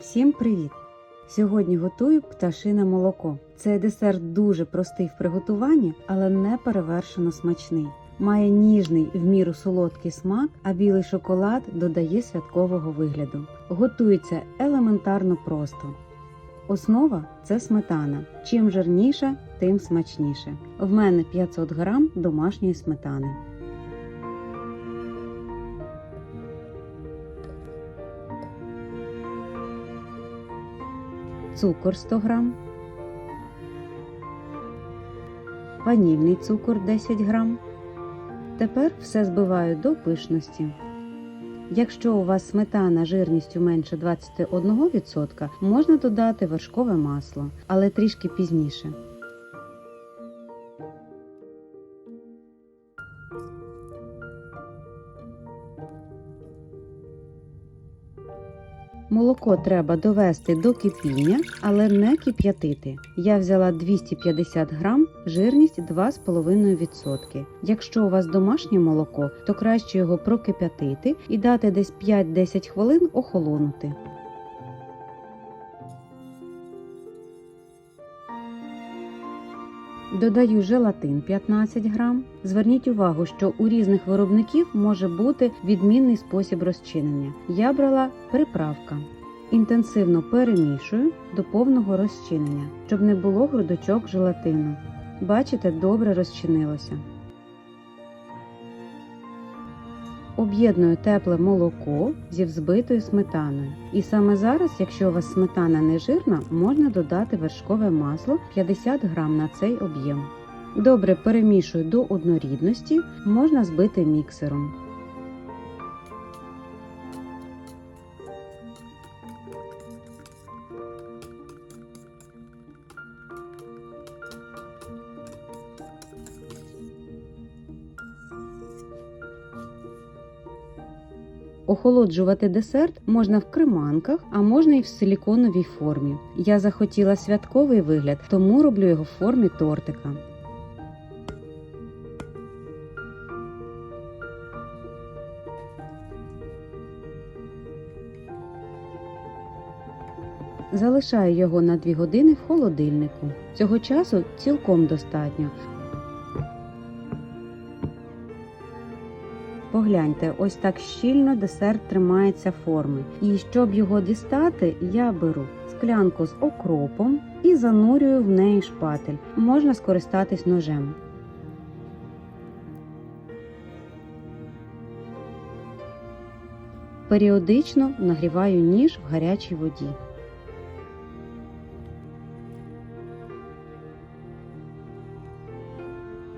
Всім привіт! Сьогодні готую пташине молоко. Цей десерт дуже простий в приготуванні, але не перевершено смачний. Має ніжний в міру солодкий смак, а білий шоколад додає святкового вигляду. Готується елементарно просто. Основа це сметана. Чим жирніша, тим смачніше. В мене 500 грам домашньої сметани. Цукор 100 грам, ванільний цукор 10 грам. Тепер все збиваю до пишності. Якщо у вас сметана жирністю менше 21%, можна додати вершкове масло, але трішки пізніше. Молоко треба довести до кипіння, але не кип'ятити. Я взяла 250 грам, жирність 2,5%. Якщо у вас домашнє молоко, то краще його прокип'ятити і дати десь 5-10 хвилин охолонути. Додаю желатин 15 грам. Зверніть увагу, що у різних виробників може бути відмінний спосіб розчинення. Я брала приправка. Інтенсивно перемішую до повного розчинення, щоб не було грудочок желатину. Бачите, добре розчинилося. Об'єдную тепле молоко зі взбитою сметаною. І саме зараз, якщо у вас сметана не жирна, можна додати вершкове масло 50 грам на цей об'єм. Добре перемішую до однорідності, можна збити міксером. Охолоджувати десерт можна в креманках, а можна і в силіконовій формі. Я захотіла святковий вигляд, тому роблю його в формі тортика. Залишаю його на 2 години в холодильнику. Цього часу цілком достатньо. Погляньте, ось так щільно десерт тримається форми. І щоб його дістати, я беру склянку з окропом і занурюю в неї шпатель. Можна скористатись ножем. Періодично нагріваю ніж в гарячій воді.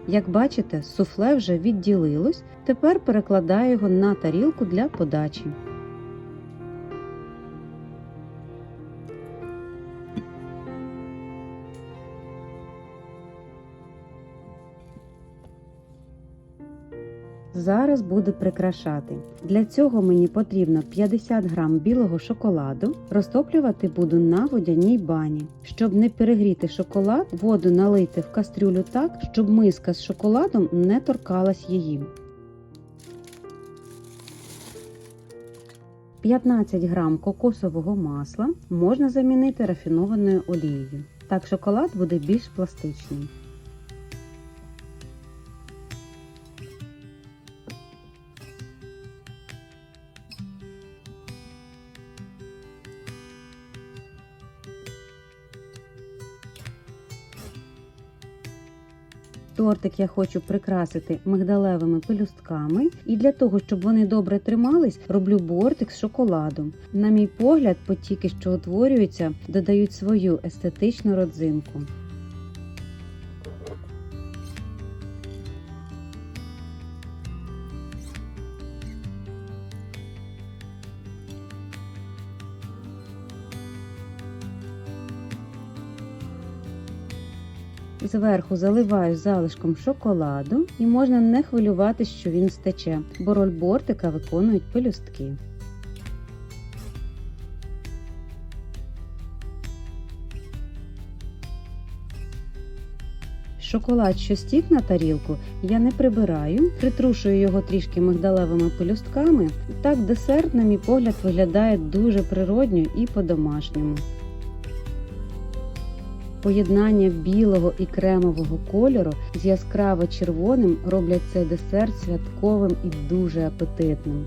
Як бачите, суфле вже відділилось, тепер перекладаю його на тарілку для подачі. Зараз буду прикрашати. Для цього мені потрібно 50 грам білого шоколаду. Розтоплювати буду на водяній бані. Щоб не перегріти шоколад, воду налийте в кастрюлю так, щоб миска з шоколадом не торкалась її. 15 грам кокосового масла можна замінити рафінованою олією. Так шоколад буде більш пластичний. Тортик я хочу прикрасити мигдалевими пелюстками, і для того, щоб вони добре тримались, роблю бортик з шоколадом. На мій погляд, потіки, що утворюються, додають свою естетичну родзинку. Зверху заливаю залишком шоколаду і можна не хвилюватися, що він стече, бо роль бортика виконують пелюстки. Шоколад, що стік на тарілку, я не прибираю, притрушую його трішки мигдалевими пелюстками. Так десерт, на мій погляд, виглядає дуже природньо і по-домашньому. Поєднання білого і кремового кольору з яскраво червоним роблять цей десерт святковим і дуже апетитним.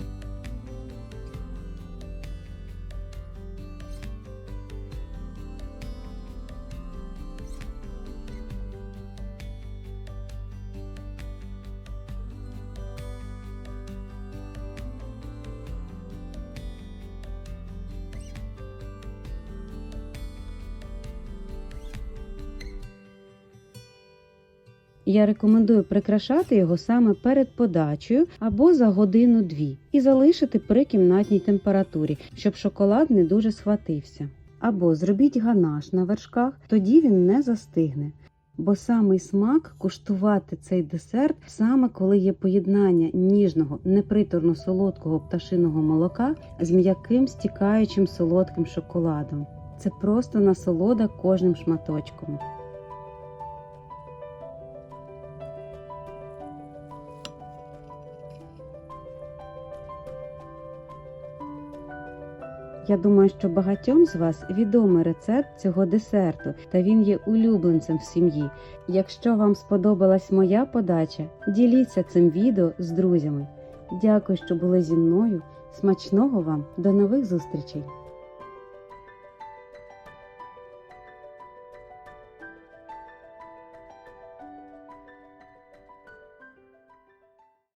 Я рекомендую прикрашати його саме перед подачею або за годину-дві і залишити при кімнатній температурі, щоб шоколад не дуже схватився. Або зробіть ганаш на вершках, тоді він не застигне. Бо самий смак куштувати цей десерт саме коли є поєднання ніжного, неприторно солодкого пташиного молока з м'яким стікаючим солодким шоколадом. Це просто насолода кожним шматочком. Я думаю, що багатьом з вас відомий рецепт цього десерту, та він є улюбленцем в сім'ї. Якщо вам сподобалась моя подача, діліться цим відео з друзями. Дякую, що були зі мною. Смачного вам, до нових зустрічей!